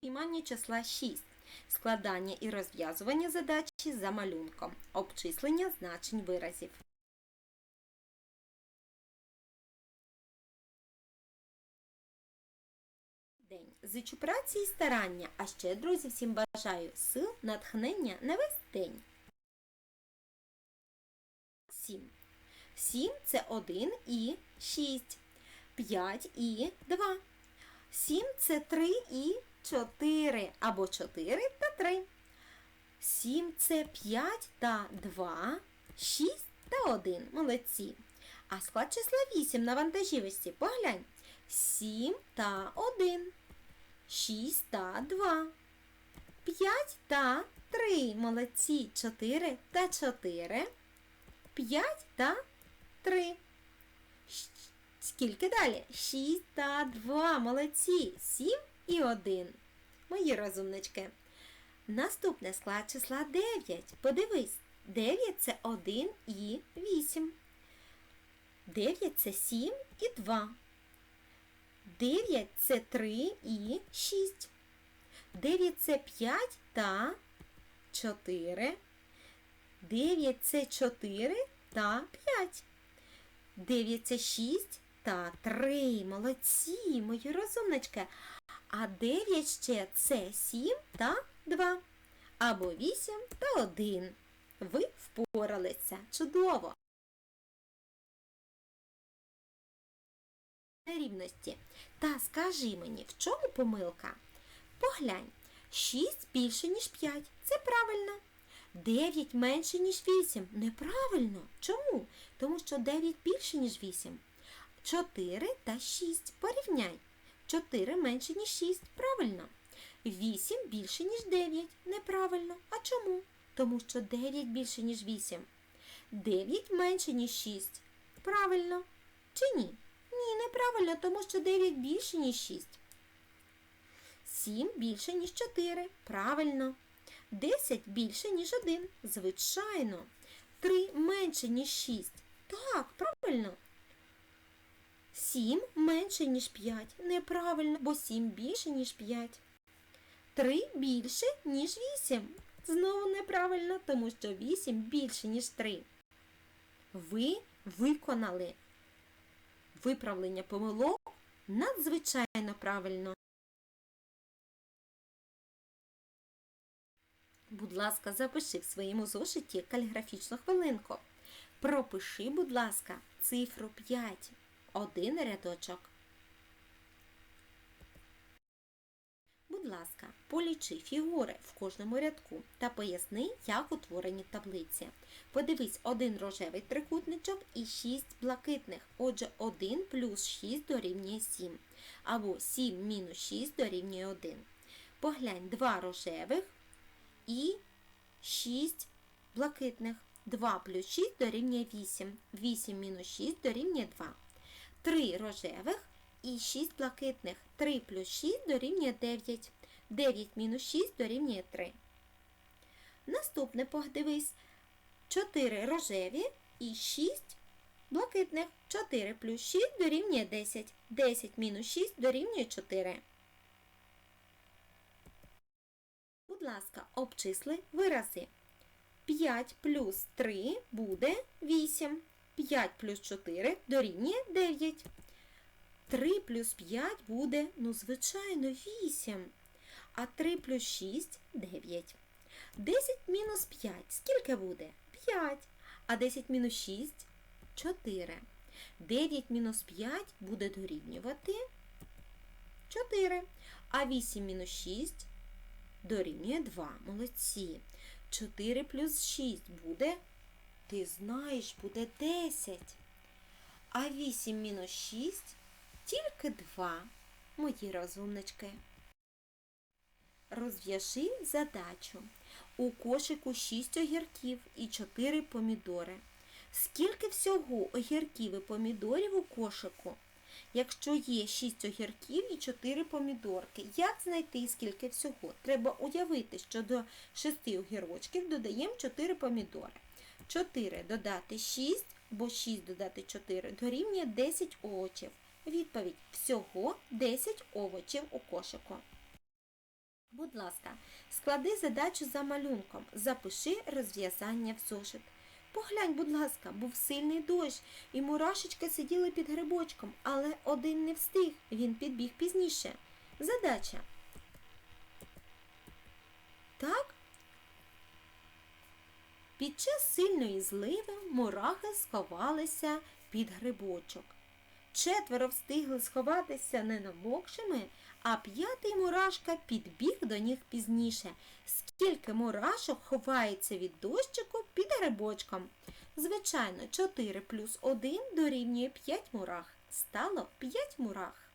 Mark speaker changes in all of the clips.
Speaker 1: Приймання числа 6. Складання і розв'язування задачі за малюнком. Обчислення значень виразів. День. Зичу праці і старання, а ще, друзі, всім бажаю сил, натхнення на весь день. 7. 7 – це 1 і 6. 5 і 2. 7 – це 3 і 4. Або 4 та 3. 7 – це 5 та 2. 6 та 1. Молодці. А склад числа 8 на вантажівості. Поглянь. 7 та 1. 6 та 2. 5 та 3. Молодці. 4 та 4. 5 та 3. Скільки далі? 6 та 2. Молодці. 7 і 1. Мої розумнички. Наступне склад числа 9. Подивись. 9 це 1 і 8. 9 це 7 і 2. 9 це 3 і 6. 9 це 5 та 4. 9 це 4 та 5. 9 це 6 та 3. Молодці, мої розумнички. А 9 ще це 7 та 2. Або 8 та 1. Ви впоралися. Чудово! Рівності. Та скажи мені, в чому помилка? Поглянь, 6 більше, ніж 5. Це правильно. 9 менше, ніж 8. Неправильно. Чому? Тому що 9 більше, ніж 8. 4 та 6. Порівняй. 4 менше, ніж 6. Правильно. 8 більше, ніж 9. Неправильно. А чому? Тому що 9 більше, ніж 8. 9 менше, ніж 6. Правильно. Чи ні? Ні, неправильно, тому що 9 більше, ніж 6. 7 більше, ніж 4. Правильно. 10 більше, ніж 1. Звичайно. 3 менше, ніж 6. Так, правильно. 7 менше, ніж 5. Неправильно, бо 7 більше, ніж 5. 3 більше, ніж 8. Знову неправильно, тому що 8 більше, ніж 3. Ви виконали виправлення помилок надзвичайно правильно. Будь ласка, запиши в своєму зошиті каліграфічну хвилинку. Пропиши, будь ласка, цифру 5. Один рядочок. Будь ласка, полічи фігури в кожному рядку та поясни, як утворені таблиці. Подивись один рожевий трикутничок і 6 блакитних. Отже, 1 плюс 6 дорівнює 7. Або 7 мінус 6 дорівнює 1. Поглянь, 2 рожевих і 6 блакитних. 2 плюс 6 дорівнює 8. 8 мінус 6 дорівнює 2. 3 рожевих і 6 блакитних. 3 плюс 6 дорівнює 9. 9 мінус 6 дорівнює 3. Наступне подивись. 4 рожеві і 6 блакитних. 4 плюс 6 дорівнює 10. 10 мінус 6 дорівнює 4. Будь ласка, обчисли вирази. 5 плюс 3 буде 8. 5 плюс 4 дорівнює 9. 3 плюс 5 буде, ну, звичайно, 8. А 3 плюс 6 9. 10 мінус 5. Скільки буде? 5. А 10 мінус 6 4. 9 мінус 5 буде дорівнювати 4. А 8 мінус 6 дорівнює 2. Молодці. 4 плюс 6 буде, ти знаєш, буде 10. А 8 мінус 6 тільки 2. Мої розумнички. Розв'яжи задачу. У кошику 6 огірків і 4 помідори. Скільки всього огірків і помідорів у кошику? Якщо є 6 огірків і 4 помідорки, як знайти скільки всього? Треба уявити, що до 6 огірочків додаємо 4 помідори. 4 додати 6, бо 6 додати 4 дорівнює 10 овочів. Відповідь всього 10 овочів у кошику. Будь ласка, склади задачу за малюнком, запиши розв'язання в зошит. Поглянь, будь ласка, був сильний дощ, і мурашечка сиділи під грибочком, але один не встиг, він підбіг пізніше. Задача. Так? Під час сильної зливи мурахи сховалися під грибочок. Четверо встигли сховатися не намокшими, а п'ятий мурашка підбіг до них пізніше. Скільки мурашок ховається від дощику під грибочком? Звичайно, 4 плюс 1 дорівнює 5 мурах. Стало 5 мурах.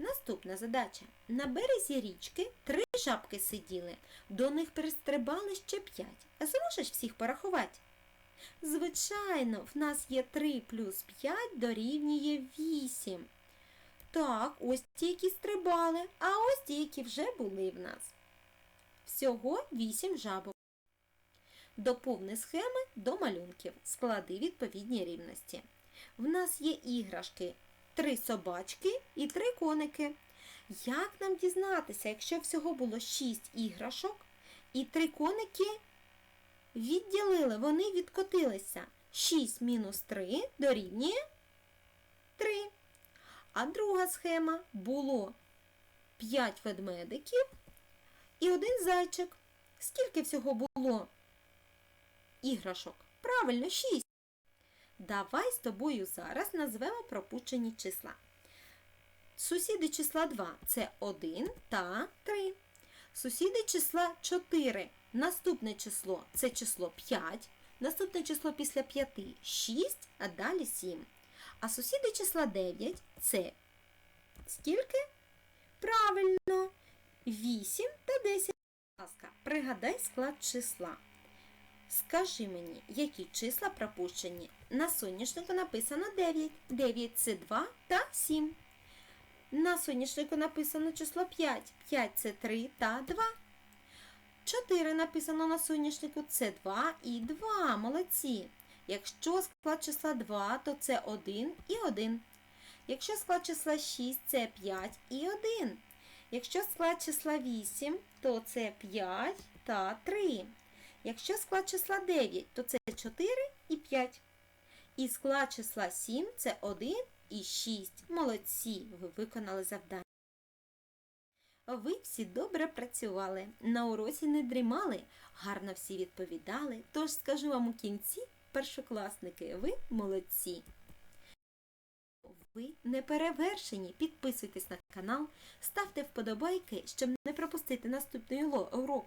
Speaker 1: Наступна задача. На березі річки три жабки сиділи. До них перестрибали ще 5. А зможеш всіх порахувати? Звичайно, в нас є 3 плюс 5 дорівнює 8. Так, ось ті, які стрибали, а ось ті, які вже були в нас. Всього 8 жабок. Доповни схеми до малюнків. Склади відповідні рівності. В нас є іграшки, три собачки і три коники. Як нам дізнатися, якщо всього було 6 іграшок і три коники відділили, вони відкотилися. 6 мінус 3 дорівнює 3. А друга схема було 5 ведмедиків і один зайчик. Скільки всього було іграшок? Правильно, 6. Давай з тобою зараз назвемо пропущені числа. Сусіди числа 2 це 1 та 3. Сусіди числа 4. Наступне число це число 5. Наступне число після 5 6, а далі 7. А сусіди числа 9 це скільки? Правильно, 8 та 10. Будь ласка, пригадай склад числа. Скажи мені, які числа пропущені? На соняшнику написано 9. 9 це 2 та 7. На соняшнику написано число 5. 5 це 3 та 2. 4 написано на соняшнику це 2 і 2. Молодці. Якщо склад числа 2, то це 1 і 1. Якщо склад числа 6, це 5 і 1. Якщо склад числа 8, то це 5 та 3. Якщо склад числа 9, то це 4 і 5. І склад числа 7 це 1 і 6. Молодці, ви виконали завдання. Ви всі добре працювали, на уроці не дрімали, гарно всі відповідали. Тож скажу вам у кінці, першокласники, ви молодці. Ви не перевершені. Підписуйтесь на канал, ставте вподобайки, щоб не пропустити наступний урок.